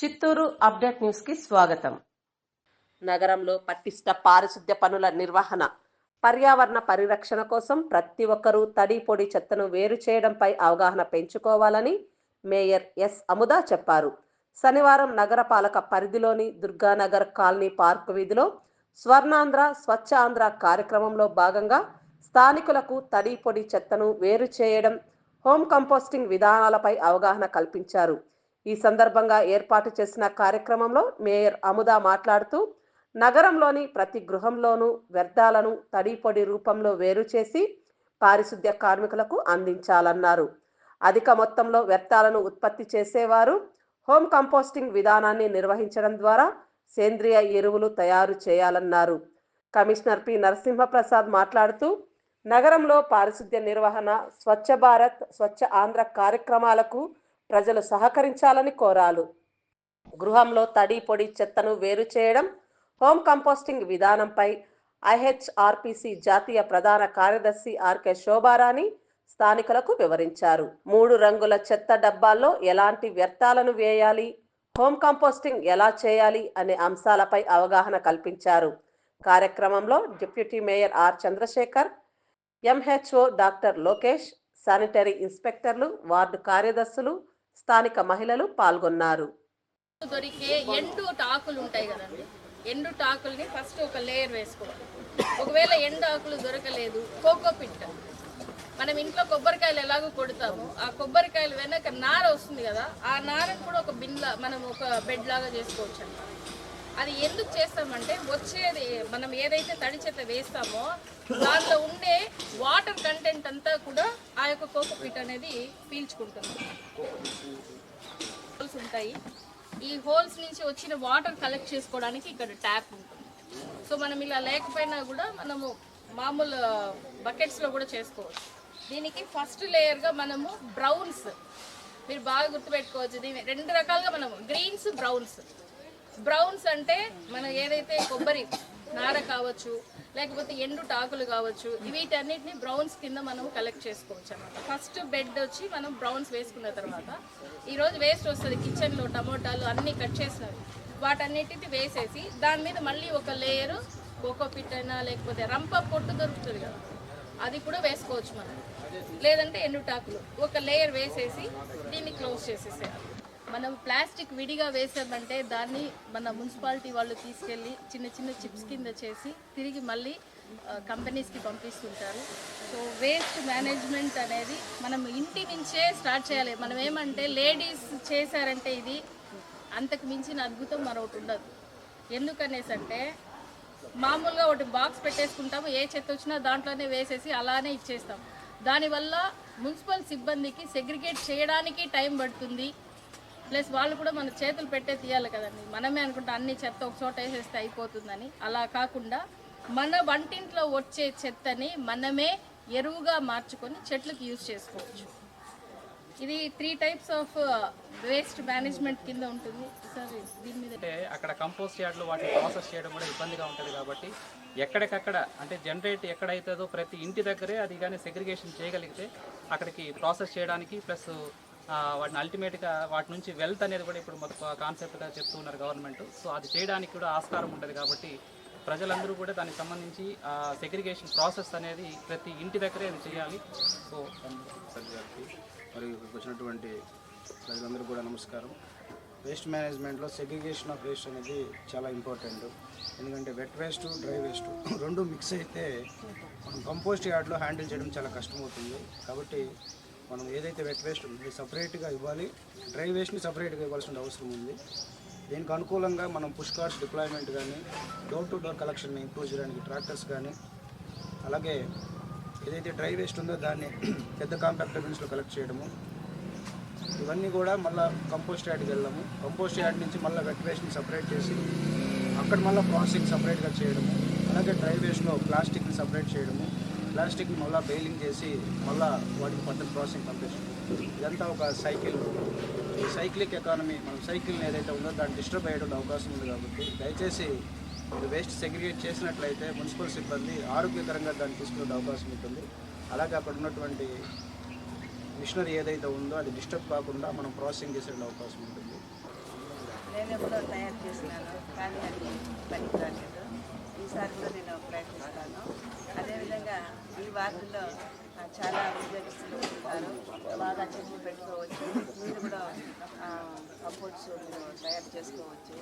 Chittoor update న్యూస్కి స్వాగతం. నగరంలో పటిష్ట పారిశుద్ధ్య పనుల నిర్వహణ పర్యావరణ పరిరక్షణ కోసం ప్రతి ఒక్కరూ తడి పొడి చెత్తను వేరు చేయడంపై అవగాహన పెంచుకోవాలని మేయర్ ఎస్. అముదా చెప్పారు. శనివారం నగరపాలక పరిధిలోని దుర్గానగర్ కాలనీ పార్క్ వీధిలో స్వర్ణాంధ్ర స్వచ్ఛ ఆంధ్ర కార్యక్రమంలో భాగంగా స్థానికులకు తడి పొడి చెత్తను వేరు చేయడం హోమ్ కంపోస్టింగ్ విధానాలపై అవగాహన కల్పించారు. ఈ సందర్భంగా ఏర్పాటు చేసిన కార్యక్రమంలో మేయర్ అముదా మాట్లాడుతూ నగరంలోని ప్రతి గృహంలోనూ వ్యర్థాలను తడిపొడి రూపంలో వేరు చేసి పారిశుద్ధ్య కార్మికులకు అందించాలన్నారు. అధిక మొత్తంలో వ్యర్థాలను ఉత్పత్తి చేసేవారు హోమ్ కంపోస్టింగ్ విధానాన్ని నిర్వహించడం ద్వారా సేంద్రియ ఎరువులు తయారు చేయాలన్నారు. Commissioner P. నరసింహప్రసాద్ మాట్లాడుతూ నగరంలో పారిశుద్ధ్య నిర్వహణ స్వచ్ఛ భారత్ స్వచ్ఛ ఆంధ్ర కార్యక్రమాలకు ప్రజలు సహకరించాలని కోరారు గృహంలో తడి పొడి చెత్తను వేరు చేయడం హోమ్ కంపోస్టింగ్ విధానంపై ఐహెచ్ఆర్పిసి జాతీయ ప్రధాన కార్యదర్శి ఆర్కే శోభారాణి స్థానికులకు వివరించారు. మూడు రంగుల చెత్త డబ్బాల్లో ఎలాంటి వ్యర్థాలను వేయాలి హోమ్ కంపోస్టింగ్ ఎలా చేయాలి అనే అంశాలపై అవగాహన కల్పించారు. కార్యక్రమంలో deputy mayor R Chandrashekar MHO doctor Lokesh sanitary ఇన్స్పెక్టర్లు ward కార్యదర్శులు స్థానిక మహిళలు పాల్గొన్నారు. దొరికే ఎండు టాకులు ఉంటాయి కదండి. ఎండు టాకుల్ని ఫస్ట్ ఒక లేయర్ వేసుకోవాలి. ఒకవేళ ఎండు ఆకులు దొరకలేదు కోకో పిట్. మనం ఇంట్లో కొబ్బరికాయలు ఎలాగో కొడతామో ఆ కొబ్బరికాయలు వెనక నార వస్తుంది కదా ఆ నారను కూడా ఒక బిన్లా మనం ఒక బెడ్ లాగా చేసుకోవచ్చు అన్నమాట అది ఎందుకు చేస్తామంటే వచ్చేది మనం ఏదైతే తడి చెత్త వేస్తామో దాంట్లో ఉండే వాటర్ కంటెంట్ అంతా కూడా ఆ యొక్క కోకో పిట్ అనేది పీల్చుకుంటుంది. హోల్స్ ఉంటాయి. ఈ హోల్స్ నుంచి వచ్చిన వాటర్ కలెక్ట్ చేసుకోవడానికి ఇక్కడ ట్యాప్ ఉంటుంది. సో మనం ఇలా లేకపోయినా కూడా మనము మామూలు బకెట్స్లో కూడా చేసుకోవచ్చు. దీనికి ఫస్ట్ లేయర్గా మనము బ్రౌన్స్ మీరు బాగా గుర్తుపెట్టుకోవచ్చు. దీని రెండు రకాలుగా మనము గ్రీన్స్ బ్రౌన్స్. బ్రౌన్స్ అంటే మనం ఏదైతే కొబ్బరి నార కావచ్చు లేకపోతే ఎండు టాకులు కావచ్చు వీటన్నిటిని బ్రౌన్స్ కింద మనం కలెక్ట్ చేసుకోవచ్చు అనమాట ఫస్ట్ బెడ్ వచ్చి మనం బ్రౌన్స్ వేసుకున్న తర్వాత ఈరోజు వేస్ట్ వస్తుంది కిచెన్లో టమోటాలు అన్నీ కట్ చేసినవి వాటన్నిటిని వేసేసి దాని మీద మళ్ళీ ఒక లేయరు కోకో పిట్ అయినా లేకపోతే రంప పొట్టు దొరుకుతుంది కదా అది కూడా వేసుకోవచ్చు మనం. లేదంటే ఎండుటాకులు ఒక లేయర్ వేసేసి దీన్ని క్లోజ్ చేసేసేయాలి. మనం ప్లాస్టిక్ విడిగా వేసామంటే దాన్ని మన మున్సిపాలిటీ వాళ్ళు తీసుకెళ్ళి చిన్న చిన్న చిప్స్ కింద చేసి తిరిగి మళ్ళీ కంపెనీస్కి పంపిస్తుంటారు. సో వేస్ట్ మేనేజ్మెంట్ అనేది మనం ఇంటి నుంచే స్టార్ట్ చేయాలి. మనం ఏమంటే లేడీస్ చేశారంటే ఇది అంతకు మించిన అద్భుతం మరొకటి ఉండదు. ఎందుకనేసి అంటే మామూలుగా ఒకటి బాక్స్ పెట్టేసుకుంటాము ఏ చెత్త వచ్చినా దాంట్లోనే వేసేసి అలానే ఇచ్చేస్తాం. దానివల్ల మున్సిపల్ సిబ్బందికి సెగ్రిగేట్ చేయడానికి టైం పడుతుంది. ప్లస్ వాళ్ళు కూడా మన చేతులు పెట్టే తీయాలి కదండి. మనమే అనుకుంటా అన్ని చెత్త ఒక చోట వేసేస్తే అయిపోతుందని. అలా కాకుండా మన వంటింట్లో వచ్చే చెత్తని మనమే ఎరువుగా మార్చుకొని చెట్లకు యూజ్ చేసుకోవచ్చు. ఇది three types of waste management కింద ఉంటుంది. సార్ దీని మీద అంటే అక్కడ కంపోస్ట్ యార్డ్లు వాటిని ప్రాసెస్ చేయడం కూడా ఇబ్బందిగా ఉంటుంది కాబట్టి ఎక్కడికక్కడ అంటే జనరేట్ ఎక్కడైతుందో ప్రతి ఇంటి దగ్గరే అది కానీ సెగ్రిగేషన్ చేయగలిగితే అక్కడికి ప్రాసెస్ చేయడానికి ప్లస్ వాటిని అల్టిమేట్గా వాటి నుంచి వెల్త్ అనేది కూడా ఇప్పుడు మొత్తం కాన్సెప్ట్గా చెప్తూ ఉన్నారు గవర్నమెంట్ సో అది చేయడానికి కూడా ఆస్కారం ఉంటుంది కాబట్టి ప్రజలందరూ కూడా దానికి సంబంధించి సెగ్రిగేషన్ ప్రాసెస్ అనేది ప్రతి ఇంటి దగ్గరే అది చేయాలి. సో మరియు వచ్చినటువంటి ప్రజలందరూ కూడా నమస్కారం. వేస్ట్ మేనేజ్మెంట్లో సెగ్రిగేషన్ ఆఫ్ వేస్ట్ అనేది చాలా ఇంపార్టెంట్ ఎందుకంటే వెట్ వేస్ట్ డ్రై వేస్ట్ రెండు మిక్స్ అయితే మనం కంపోస్ట్ యార్డ్లో హ్యాండిల్ చేయడం చాలా కష్టమవుతుంది. కాబట్టి మనం ఏదైతే వెట్ వేస్ట్ ఉంది సపరేట్గా ఇవ్వాలి. డ్రై వేస్ట్ని సపరేట్గా ఇవ్వాల్సిన అవసరం ఉంది. దీనికి అనుకూలంగా మనం పుష్ కార్డ్స్ డిప్లాయ్మెంట్ కానీ డోర్ టు డోర్ కలెక్షన్ని ఇంప్రూవ్ చేయడానికి ట్రాక్టర్స్ కానీ అలాగే ఏదైతే డ్రై వేస్ట్ ఉందో దాన్ని పెద్ద కాంపాక్టర్ బిన్స్లో కలెక్ట్ చేయడము. ఇవన్నీ కూడా మళ్ళీ కంపోస్ట్ యార్డ్కి వెళ్ళము కంపోస్ట్ యార్డ్ నుంచి మళ్ళీ వెట్ వేస్ట్ని సపరేట్ చేసి అక్కడ మళ్ళీ ప్రాసెసింగ్ సపరేట్గా చేయడము. అలాగే డ్రై వేస్ట్లో ప్లాస్టిక్ని సపరేట్ చేయడము. ప్లాస్టిక్ మళ్ళీ బెయిలింగ్ చేసి మళ్ళీ వాటికి పంటను ప్రాసెసింగ్ పంపిస్తుంది. ఇదంతా ఒక సైకిల్. ఈ సైక్లిక్ ఎకానమీ మనం సైకిల్ని ఏదైతే ఉందో దాన్ని డిస్టర్బ్ అయ్యేటువంటి అవకాశం ఉంది కాబట్టి దయచేసి మీరు వేస్ట్ సెగ్రిగేట్ చేసినట్లయితే మున్సిపల్ సిబ్బంది ఆరోగ్యకరంగా దాన్ని తీసుకునే అవకాశం ఉంటుంది. అలాగే అక్కడ ఉన్నటువంటి మిషనరీ ఏదైతే ఉందో అది డిస్టర్బ్ కాకుండా మనం ప్రాసెసింగ్ చేసే అవకాశం ఉంటుంది. నేను ఎప్పుడో తయారు చేసినాను కానీ అది పనికి రాలేదు. ఈసారి కూడా నేను ప్రయత్నిస్తాను. అదేవిధంగా ఈ వార్డుల్లో చాలా ఉద్యోగస్తులు ఉంటారు బాగా చెట్లు పెట్టుకోవచ్చు. మీరు కూడా కంపోర్ట్స్ తయారు చేసుకోవచ్చు.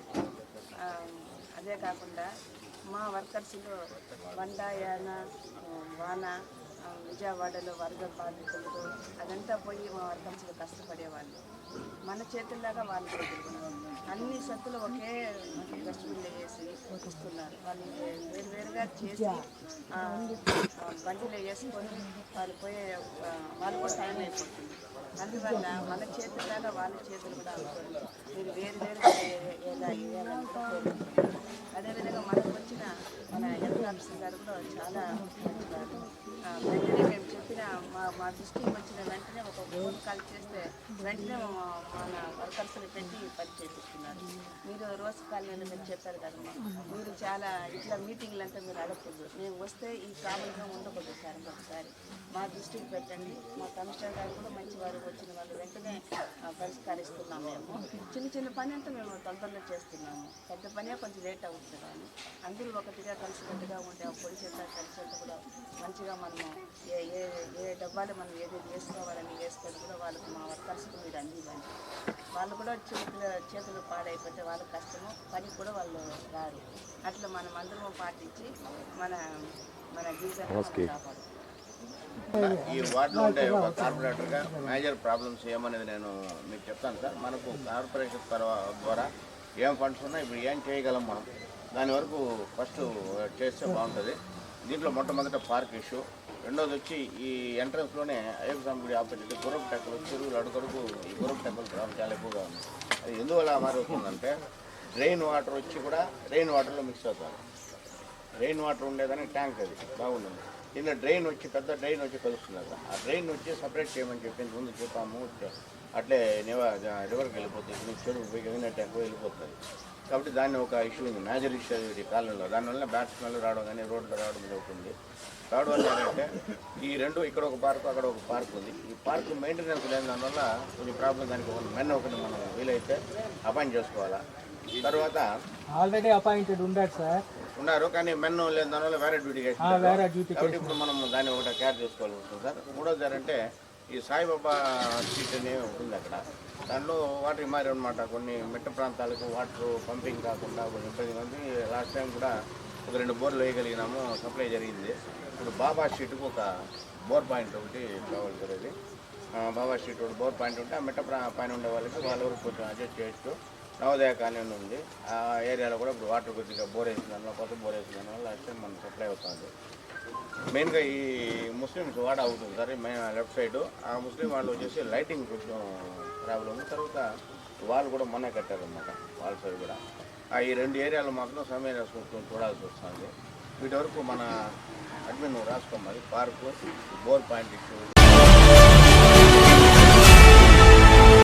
అదే కాకుండా మా వర్కర్స్లో వండాయాన వాన విజయవాడలో వరద బాధితులకు అదంతా పోయి మా వర్కర్స్లు కష్టపడేవాళ్ళు. మన చేతుల్లాగా వాళ్ళు అన్ని సత్తులు ఒకే డస్ట్బిన్లో వేసి వస్తున్నారు. వాళ్ళు వేరు వేరుగా చేసి బండిలో వేసుకొని వాళ్ళు పోయే వాళ్ళు కూడా టైం అయిపోతుంది. అందువల్ల మన చేతుల్లాగా వాళ్ళ చేతులు కూడా వెంటనే మన వర్కర్స్ని పెట్టి పని చేపిస్తున్నారు. మీరు రోజు కాలనీలో మీరు చెప్పారు కదమ్మా మీరు చాలా ఇట్లా మీటింగ్లు అంటే మీరు అడగకూడదు. మేము వస్తే ఈ ప్రాబ్లంగా ఉండకూడదు సార్ ఒకసారి. మా దృష్టికి పెట్టండి. మా కమిషనర్ గారు కూడా మంచి వారు వచ్చిన వాళ్ళు. వెంటనే పరిష్కరిస్తున్నాం మేము. చిన్న చిన్న పని అంటే మేము తొందరలో చేస్తున్నాము. పెద్ద పనే కొంచెం లేట్ అవుతుంది కానీ అందరూ ఒకటిగా కలిసికట్టుగా ఉండే ఆ పొడి చేత కలిసి కూడా మంచిగా మనము ఏ ఏ ఏ డబ్బాలు మనం ఏది వేసుకోవాలని వేసుకొని కూడా వాళ్ళకి మా వర్కర్స్కి మీరు అందివ్వండి వాళ్ళు కూడా చేతులు చేతులు పాడైపోతే వాళ్ళ కష్టము పని కూడా వాళ్ళు రారు. అట్లా మనం అందరం పాటించి మన మన జీవితాన్ని కాపాడు ఈ వార్డులో ఉండే ఒక కార్పొరేటర్గా మేజర్ ప్రాబ్లమ్స్ ఏమనేది నేను మీకు చెప్తాను సార్. మనకు కార్పొరేషన్ తర్వా- ద్వారా ఏం ఫండ్స్ ఉన్నాయి ఇప్పుడు ఏం చేయగలం మనం? దాని వరకు ఫస్ట్ చేస్తే బాగుంటుంది. దీంట్లో మొట్టమొదట పార్క్ ఇష్యూ రెండోది వచ్చి ఈ ఎంట్రన్స్లోనే అయ్యప్ప స్వామి గుడి ఆపోజిట్ గుర్రపు టెక్కలు చెరువులు అడుగడుగు ఈ గుర్రపు టెక్కలు రావడం చాలా ఎక్కువగా ఉంది. అది ఎందువల్ల మారుతుందంటే రెయిన్ వాటర్ వచ్చి కూడా రెయిన్ వాటర్లో మిక్స్ అవుతారు. రెయిన్ వాటర్ ఉండేదానికి ట్యాంక్ అది బాగుండదు. దీనిలో డ్రైన్ వచ్చి పెద్ద డ్రైన్ వచ్చి కలుస్తుంది అక్కడ ఆ డ్రైన్ వచ్చి సపరేట్ చేయమని చెప్పి ముందు చెప్పాము. అట్లే నివ రివర్కి వెళ్ళిపోతుంది. చెరువు పోయి వెళ్ళినట్టు వెళ్ళిపోతుంది. కాబట్టి దాన్ని ఒక ఇష్యూ ఉంది. మేజర్ ఇష్యూ అది కాలంలో. దానివల్ల బ్యాట్ స్మెల్ రావడం కానీ రోడ్లు రావడం జరుగుతుంది. రావడం వల్ల ఏంటంటే ఈ రెండు ఇక్కడ ఒక పార్క్ అక్కడ ఒక పార్క్ ఉంది. ఈ పార్క్ మెయింటెనెన్స్ లేని దానివల్ల కొంచెం ప్రాబ్లం దానికి ఒక మెన్ ఒకటి మనం వీలైతే అపాయింట్ చేసుకోవాలా. తర్వాత ఆల్రెడీ అపాయింటెడ్ ఉన్నాడు సార్. ఉన్నారు కానీ మెన్ లేని దానివల్ల వేరే డ్యూటీ వేరే డ్యూటీ కాబట్టి ఇప్పుడు మనం దాన్ని ఒకటి కేర్ చేసుకోవాల్సి వస్తుంది సార్. మూడోది ఏంటంటే ఈ సాయిబాబా స్ట్రీట్ అని ఉంటుంది అక్కడ. దాంట్లో వాటర్ మారి అనమాట కొన్ని మెట్ట ప్రాంతాలకు వాటర్ పంపింగ్ కాకుండా కొన్ని ఇబ్బంది మంది లాస్ట్ టైం కూడా ఒక రెండు బోర్లు వేయగలిగినాము. సప్లై జరిగింది. ఇప్పుడు బాబా షీట్కు ఒక బోర్ పాయింట్ ఒకటి కావాలి సార్ బాబా స్ట్రీట్ ఒకటి బోర్ పాయింట్ ఉంటే ఆ మెట్ట ప్రా- పైన ఉండే వాళ్ళకి వాళ్ళ వరకు కొంచెం అడ్జస్ట్ చేయొచ్చు. నవోదయ కాలనీ అని ఉంది. ఆ ఏరియాలో కూడా ఇప్పుడు వాటర్ కొద్దిగా బోర్ వేసిన కొత్త బోర్ వేసిన దానివల్ల లాస్ట్ టైం మనం సప్లై అవుతుంది మెయిన్గా ఈ ముస్లిమ్స్ వాడ అవుతుంది సార్ మెయిన్ లెఫ్ట్ సైడ్. ఆ ముస్లిం వాళ్ళు వచ్చేసి లైటింగ్ కొంచెం ప్రాబ్లమ్ ఉన్న తర్వాత వాళ్ళు కూడా మొన్న కట్టారనమాట వాళ్ళ సరి కూడా. ఆ ఈ రెండు ఏరియాలో మాత్రం సమయ కొంచెం చూడాల్సి వస్తుంది. వీటి వరకు మన అడ్మిన్ రాసుకోమది పార్కు బోర్ పాయింట్ ఇష్యూ